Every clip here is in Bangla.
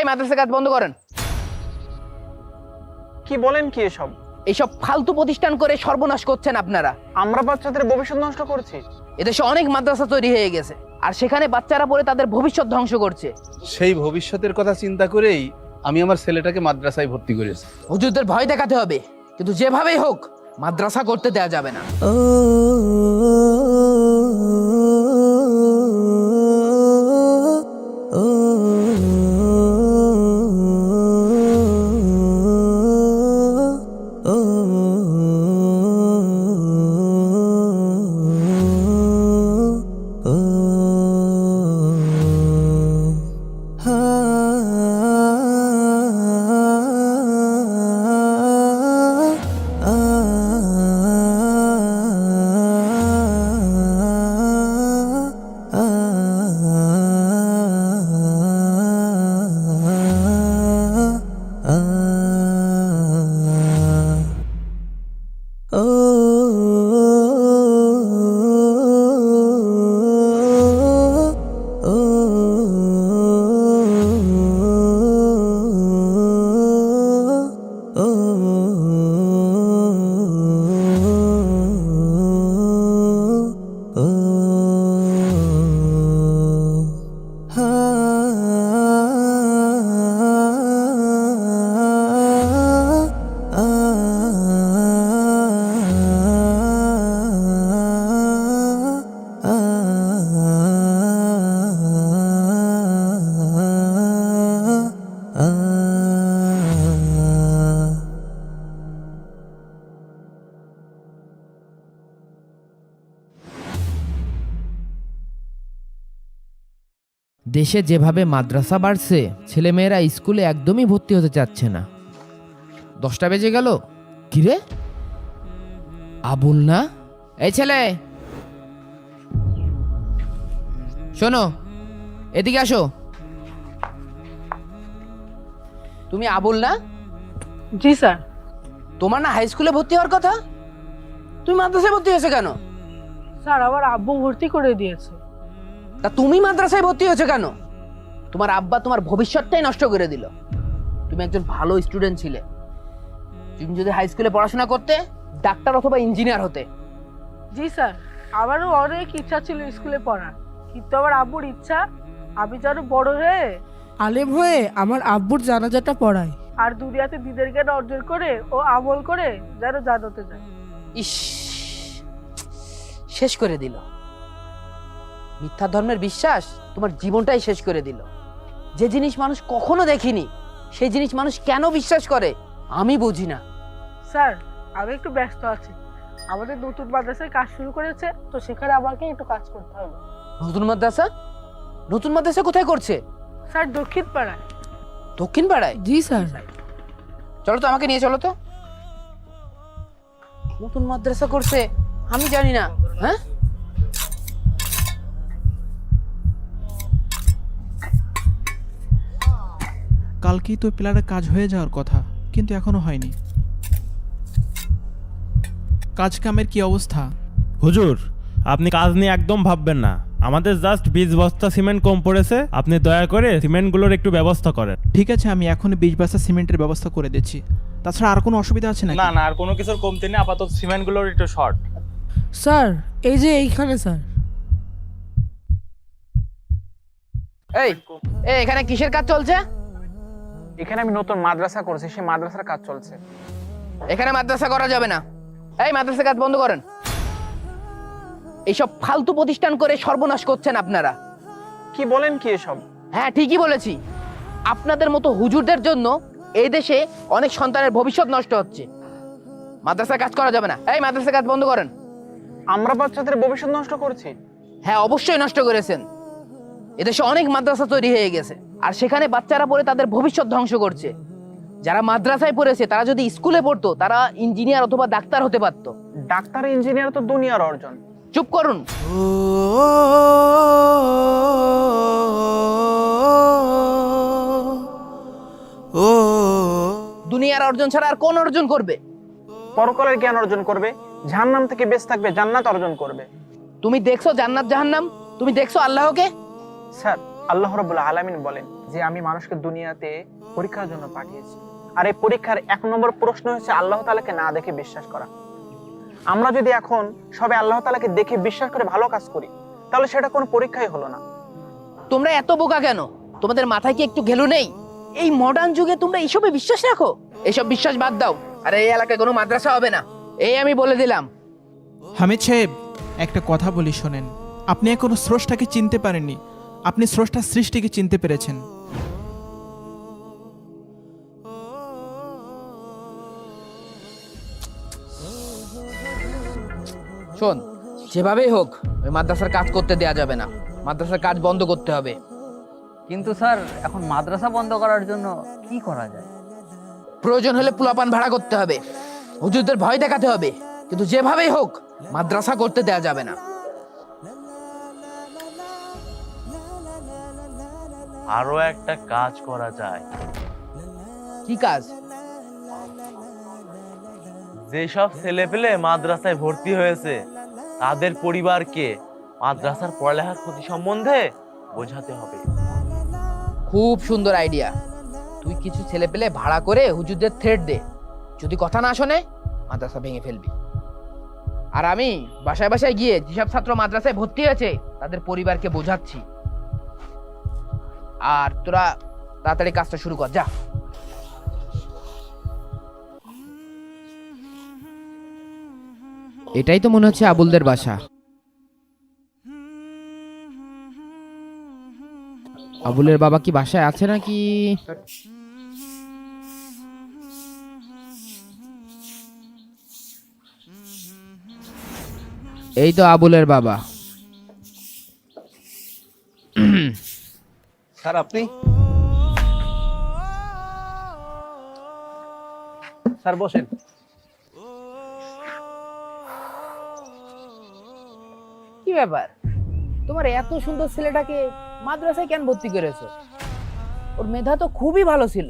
এই মাদ্রাসা কাজ বন্ধ করেন। কি বলেন কি এসব? এইসব ফালতু প্রতিষ্ঠান করে সর্বনাশ করছেন আপনারা। আমরা বাচ্চাদের ভবিষ্যৎ নষ্ট করছি। এদেশে অনেক মাদ্রাসা তৈরি হয়ে গেছে আর সেখানে বাচ্চারা পড়ে তাদের ভবিষ্যৎ ধ্বংস করছে। সেই ভবিষ্যতের কথা চিন্তা করেই আমি আমার ছেলেটাকে মাদ্রাসায় ভর্তি করেছি। হুজুরদের ভয় দেখাতে হবে কিন্তু যেভাবেই হোক মাদ্রাসা করতে দেওয়া যাবে না। দেশে যেভাবে মাদ্রাসা বাড়ছে ছেলেমেয়েরা স্কুলে একদমই ভর্তি হতে চাচ্ছে না। দশটা বেজে গেল। কিরে? আবুল না? এই ছেলে! শোনো এদিকে আসো। তুমি আবুল না? জি স্যার। তোমার না হাই স্কুলে ভর্তি হওয়ার কথা? তুমি মাদ্রাসায় ভর্তি হয়েছে কেন? স্যার আবার আব্বু ভর্তি করে দিয়েছে। তা তুমি মাদ্রাসায় ভর্তি হয়েছে কেন? তোমার আব্বা তোমার ভবিষ্যৎটাই নষ্ট করে দিল। তুমি একজন ভালো স্টুডেন্ট ছিলে। তুমি যদি হাই স্কুলে পড়াশোনা করতে ডাক্তার অথবা ইঞ্জিনিয়ার হতে। জি স্যার আমারও অনেক ইচ্ছা ছিল স্কুলে পড়ার। কিন্তু আমার আব্বুর ইচ্ছা আমি যেন বড় হয়ে আলেম হয়ে আমার আব্বুর জানাজাটা পড়াই। আর দুনিয়াতে দিদের জ্ঞান অর্জন করে ও আমল করে যেন জানাতে যায়। ইস শেষ করে দিল। মিথ্যা ধর্মের বিশ্বাস তোমার জীবনটাই শেষ করে দিল। যে জিনিস মানুষ কখনো দেখিনি সেই জিনিস মানুষ কেন বিশ্বাস করে আমি বুঝি না। স্যার আমি একটু ব্যস্ত আছি। আমাদের নতুন মাদ্রাসায় কাজ শুরু করেছে তো সেখানে আমাকে একটু কাজ করতে হবে। নতুন মাদ্রাসা? নতুন মাদ্রাসা কোথায় করছে? স্যার দক্ষিণ পাড়ায়। দক্ষিণ পাড়ায়? জি স্যার। চলো তো আমাকে নিয়ে চলো তো। নতুন মাদ্রাসা করছে আমি জানি না হ্যাঁ? কালকেই তো প্ল্যানের কাজ হয়ে যাওয়ার কথা কিন্তু এখনও হয়নি। কাজ কামের কি অবস্থা? হুজুর আপনি কাজ নিয়ে একদম ভাববেন না। আমাদের জাস্ট বিশ বস্তা সিমেন্ট কম পড়েছে আপনি দয়া করে সিমেন্টগুলোর একটু ব্যবস্থা করেন। ঠিক আছে আমি এখনই বিশ বস্তা সিমেন্টের ব্যবস্থা করে দিচ্ছি। তাছাড়া আর কোনো অসুবিধা আছে না না না আর কোনো কিছুর কমতি নেই আপাতত সিমেন্টগুলোর একটু শর্ট। স্যার এই যে এইখানে স্যার। এই এই এখানে কিসের কাজ চলছে? এখানে আমি নতুন মাদ্রাসা করছি সেই মাদ্রাসার কাজ চলছে। এখানে মাদ্রাসা করা যাবে না। এই মাদ্রাসা কাজ বন্ধ করেন। এইসব ফালতু প্রতিষ্ঠান করে সর্বনাশ করছেন আপনারা। কি বলেন কি এসব? হ্যাঁ ঠিকই বলেছি। আপনাদের মতো হুজুরদের জন্য এই দেশে অনেক সন্তানের ভবিষ্যৎ নষ্ট হচ্ছে। মাদ্রাসায় কাজ করা যাবে না। এই মাদ্রাসা কাজ বন্ধ করেন। আমরা বাচ্চাদের ভবিষ্যৎ নষ্ট করছি। হ্যাঁ অবশ্যই নষ্ট করেছেন। এদেশে অনেক মাদ্রাসা তৈরি হয়ে গেছে। আর সেখানে বাচ্চারা পড়ে তাদের ভবিষ্যৎ ধ্বংস করছে। যারা মাদ্রাসায় পড়েছে তারা যদি স্কুলে পড়তো তারা ইঞ্জিনিয়ার অথবা ডাক্তার হতে পারতো। ডাক্তার ইঞ্জিনিয়ার তো দুনিয়ার অর্জন। চুপ করুন। দুনিয়ার অর্জন ছাড়া আর কোন অর্জন করবে? পরকালের জ্ঞান অর্জন করবে জাহান্নাম থেকে বেঁচে থাকবে জান্নাত অর্জন করবে। তুমি দেখছ জান্নাত জাহান্নাম? তুমি দেখছ আল্লাহকে? স্যার আল্লাহ রাব্বুল আলামিন বলেন যে আমি মানুষকে দুনিয়াতে পরীক্ষার জন্য পাঠিয়েছি। আর এই পরীক্ষার এক নম্বর প্রশ্ন হচ্ছে আল্লাহ তালাকে না দেখে বিশ্বাস করা। আমরা যদি এখন সবাই আল্লাহ তালাকে দেখে বিশ্বাস করে ভালো কাজ করি তাহলে সেটা কোনো পরীক্ষাই হলো না। তোমরা এত বোকা কেন? তোমাদের মাথায় কি একটু ঘেলু নেই? এই মডার্ন যুগে তোমরা এইসবে বিশ্বাস রাখো? এইসব বিশ্বাস বাদ দাও। আর এই এলাকায় কোনো মাদ্রাসা হবে না। এই আমি বলে দিলাম। হামিদ সাহেব একটা কথা বলি শোনেন। আপনি এখনও স্রষ্টাকে চিনতে পারেননি। আপনি স্রষ্টার সৃষ্টিকে চিনতে পেরেছেন। শোন যেভাবেই হোক ওই মাদ্রাসার কাজ করতে দেয়া যাবে না। মাদ্রাসার কাজ বন্ধ করতে হবে। কিন্তু স্যার এখন মাদ্রাসা বন্ধ করার জন্য কি করা যায়? প্রয়োজন হলে পুলাপান ভাড়া করতে হবে। হুজুরদের ভয় দেখাতে হবে। কিন্তু যেভাবেই হোক মাদ্রাসা করতে দেয়া যাবে না। আরও একটা কাজ করা যায়। কি কাজ? যেসব ছেলেপেলে মাদ্রাসায় ভর্তি হয়েছে তাদের পরিবারকে মাদ্রাসার পড়ালেখার ক্ষতি সম্বন্ধে বোঝাতে হবে। খুব সুন্দর আইডিয়া। তুই কিছু ছেলে পেলে ভাড়া করে হুজুরদের থ্রেড দে। যদি কথা না শোনে মাদ্রাসা ভেঙে ফেলবি। আর আমি বাসায় বাসায় গিয়ে যেসব ছাত্র মাদ্রাসায় ভর্তি হয়েছে তাদের পরিবারকে বোঝাচ্ছি। আর তোরা তাড়াতাড়ি কাজটা শুরু কর, যা। এটাই তো মনে হচ্ছে আবুলদের বাসা। আবুলের বাবা কি বাসায় আছে নাকি? এই তো আবুলের বাবা। স্যার আপনি? স্যার বসেন। কি ব্যাপার? তোমার এত সুন্দর ছেলেটাকে মাদ্রাসায় কেন ভর্তি করেছ? ওর মেধা তো খুবই ভালো ছিল।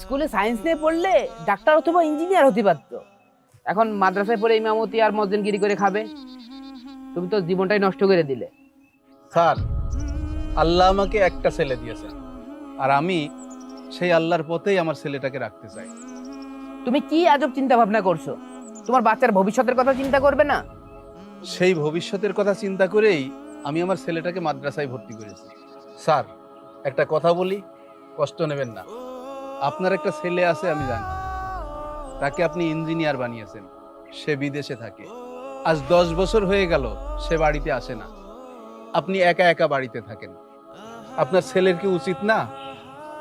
স্কুলে সায়েন্স নিয়ে পড়লে ডাক্তার অথবা ইঞ্জিনিয়ার হতে পারতো। এখন মাদ্রাসায় পড়ে ইমামতি আর মজনগিরি করে খাবে। তুমি তো জীবনটাই নষ্ট করে দিলে। স্যার আল্লাহ আমাকে একটা ছেলে দিয়েছেন আর আমি সেই আল্লাহর পথেই আমার ছেলেটাকে রাখতে চাই। তুমি কি আজব চিন্তা ভাবনা করছ? তোমার বাচ্চার ভবিষ্যতের কথা চিন্তা করবে না? সেই ভবিষ্যতের কথা চিন্তা করেই আমি আমার ছেলেটাকে মাদ্রাসায় ভর্তি করেছি। স্যার একটা কথা বলি কষ্ট নেবেন না। আপনার একটা ছেলে আছে আমি জানি। তাকে আপনি ইঞ্জিনিয়ার বানিয়েছেন। সে বিদেশে থাকে। আজ দশ বছর হয়ে গেল সে বাড়িতে আসে না। আপনি একা একা বাড়িতে থাকেন। আপনার ছেলের কি উচিত না?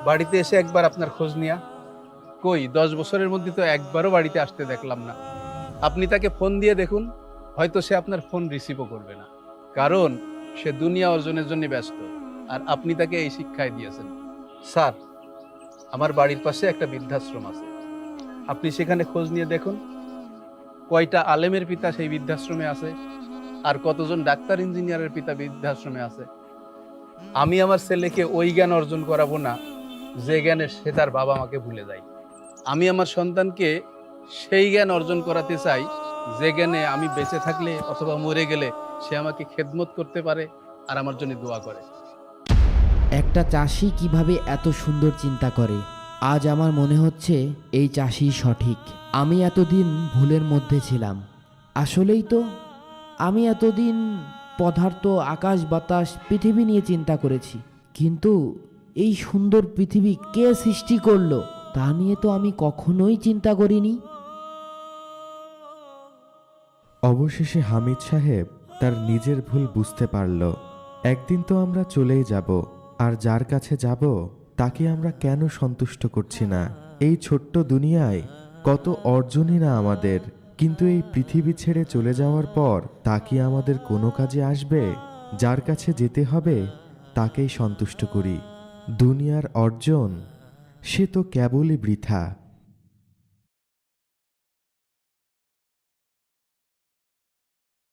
বাড়িতে এসে একবার আপনার খোঁজ নেয়া। কই, দশ বছরের মধ্যে তো একবারও বাড়িতে আসতে দেখলাম না। আপনি তাকে ফোন দিয়ে দেখুন, হয়তো সে আপনার ফোন রিসিভও করবে না। কারণ, সে দুনিয়া অর্জনের জন্য ব্যস্ত, আর আপনি তাকে এই শিক্ষায় দিয়েছেন। স্যার, আমার বাড়ির পাশে একটা বৃদ্ধাশ্রম আছে। আপনি সেখানে খোঁজ নিয়ে দেখুন। কয়টা আলেমের পিতা সেই বৃদ্ধাশ্রমে আছে। আর কতজন ডাক্তার ইঞ্জিনিয়ারের পিতা বৃদ্ধাশ্রমে আছে। আমি আমার ছেলেকে ওই জ্ঞান অর্জন করাবো না যে জ্ঞানে সে তার বাবা মাকে ভুলে যায়। আমি আমার সন্তানকে সেই জ্ঞান অর্জন করাতে চাই যে জ্ঞানে আমি বেঁচে থাকলে অথবা মরে গেলে সে আমাকে খেদমত করতে পারে আর আমার জন্য দোয়া করে। একটা চাষি কীভাবে এত সুন্দর চিন্তা করে? আজ আমার মনে হচ্ছে এই চাষি সঠিক। আমি এতদিন ভুলের মধ্যে ছিলাম। আসলেই তো আমি এতদিন পদার্থ, আকাশ, বাতাস, পৃথিবী নিয়ে চিন্তা করেছি। কিন্তু এই সুন্দর পৃথিবী কে সৃষ্টি করল, তা নিয়ে তো আমি কখনোই চিন্তা করিনি। অবশেষে হামিদ সাহেব তার নিজের ভুল বুঝতে পারল। একদিন তো আমরা চলেই যাব, আর যার কাছে যাব, তাকে আমরা কেন সন্তুষ্ট করছি না? এই ছোট্ট দুনিয়ায় কত অর্জনই না আমাদের। কিন্তু এই পৃথিবী ছেড়ে চলে যাওয়ার পর তা কি আমাদের কোনো কাজে আসবে? যার কাছে যেতে হবে, তাকেই সন্তুষ্ট করি। দুনিয়ার অর্জন, সে তো কেবলই বৃথা।